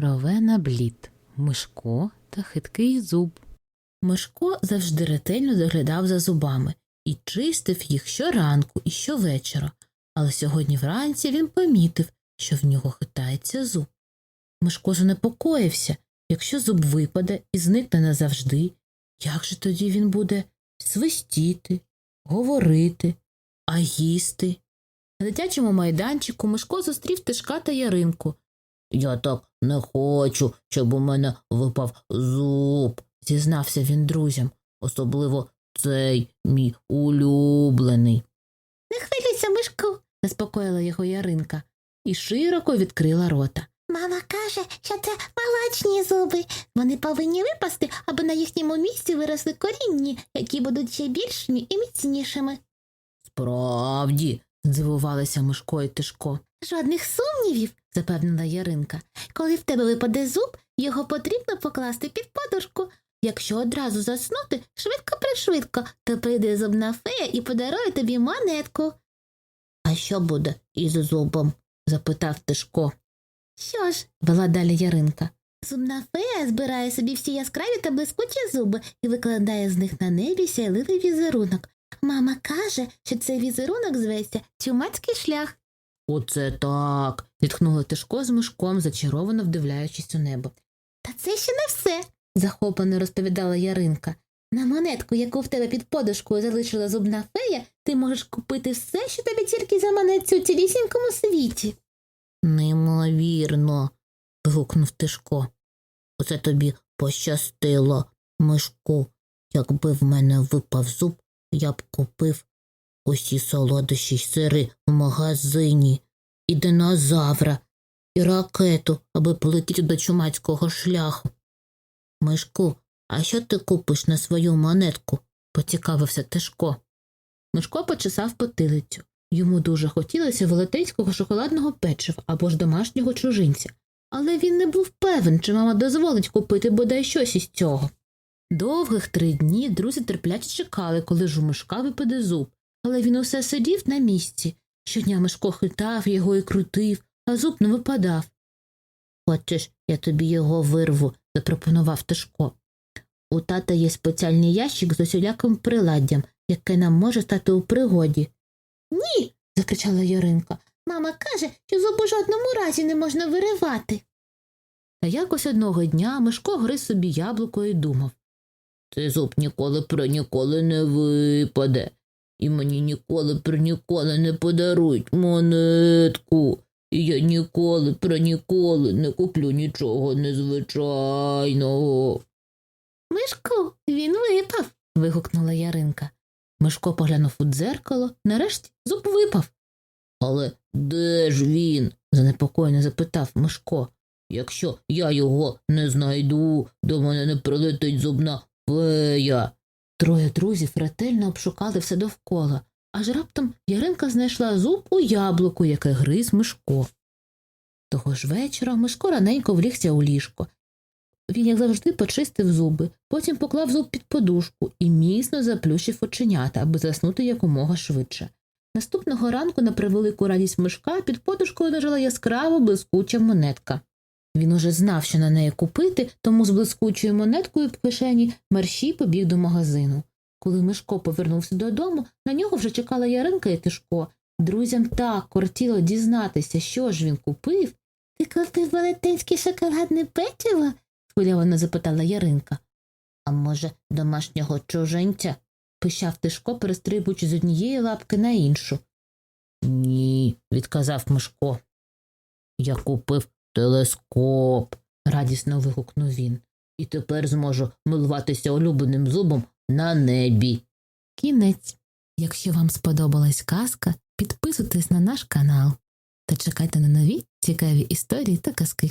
Ровена блід, Мишко та хиткий зуб. Мишко завжди ретельно доглядав за зубами і чистив їх щоранку і щовечора, але сьогодні вранці він помітив, що в нього хитається зуб. Мишко занепокоївся, якщо зуб випаде і зникне назавжди, як же тоді він буде свистіти, говорити, а їсти? На дитячому майданчику Мишко зустрів Тишка та Яринку. Я так не хочу, щоб у мене випав зуб, зізнався він друзям, особливо цей мій улюблений. Не хвилюйся, Мишко, заспокоїла його Яринка і широко відкрила рота. Мама каже, що це молочні зуби. Вони повинні випасти, аби на їхньому місці виросли корінні, які будуть ще більшими і міцнішими. Справді, здивувалися Мишко і Тишко. Жодних сумнівів, запевнила Яринка. Коли в тебе випаде зуб, його потрібно покласти під подушку. Якщо одразу заснути швидко пришвидко, то прийде зубна фея і подарує тобі монетку. А що буде із зубом? запитав Тишко. Що ж, вела далі Яринка. Зубна фея збирає собі всі яскраві та блискучі зуби і викладає з них на небі сяйливий візерунок. Мама каже, що цей візерунок зветься чумацький шлях. Оце так. зітхнуло Тишко з Мишком, зачаровано вдивляючись у небо. Та це ще не все, захоплено розповідала Яринка. На монетку, яку в тебе під подушкою залишила зубна фея, ти можеш купити все, що тобі тільки заманеться у цілісінькому світі. Неймовірно. вигукнув Тишко. Оце тобі пощастило, Мишку. Якби в мене випав зуб, я б купив усі солодощі й сири в магазині, і динозавра, і ракету, аби полетіти до чумацького шляху. Мишку, а що ти купиш на свою монетку? поцікавився Тишко. Мишко почесав потилицю. Йому дуже хотілося велетенського шоколадного печива або ж домашнього чужинця, але він не був певен, чи мама дозволить купити бодай щось із цього. Довгих три дні друзі терпляче чекали, коли ж у Мишка випаде зуб, але він усе сидів на місці. Щодня Мишко хитав його і крутив, а зуб не випадав. Хочеш, я тобі його вирву, запропонував Тишко. У тата є спеціальний ящик з усіляким приладдям, яке нам може стати у пригоді. Ні. закричала Яринка. Мама каже, що у жодному разі не можна виривати. Та якось одного дня Мишко гриз собі яблуко і думав Цей зуб ніколи про ніколи не випаде, і мені ніколи про ніколи не подарують монетку, і я ніколи про ніколи не куплю нічого незвичайного. Мишку, він випав. вигукнула Яринка. Мишко поглянув у дзеркало, нарешті зуб випав. Але де ж він? занепокоєно запитав Мишко. Якщо я його не знайду, до мене не прилетить зубна фея. Троє друзів ретельно обшукали все довкола, аж раптом Яринка знайшла зуб у яблуку, яке гриз Мишко. Того ж вечора Мишко раненько влігся у ліжко. Він, як завжди, почистив зуби, потім поклав зуб під подушку і міцно заплющив оченята, аби заснути якомога швидше. Наступного ранку, на превелику радість мишка, під подушкою лежала яскраво блискуча монетка. Він уже знав, що на неї купити, тому з блискучою монеткою в кишені мерщій побіг до магазину. Коли Мишко повернувся додому, на нього вже чекала Яринка і Тишко. Друзям так кортіло дізнатися, що ж він купив. Ти купив велетенське шоколадне печиво? схвильовано запитала Яринка. А може, домашнього чужинця? пищав Тишко, перестрибуючи з однієї лапки на іншу. Ні, відказав Мишко. Я купив телескоп, радісно вигукнув він. І тепер зможу милуватися улюбленим зубом на небі. Кінець. Якщо вам сподобалась казка, підписуйтесь на наш канал та чекайте на нові цікаві історії та казки.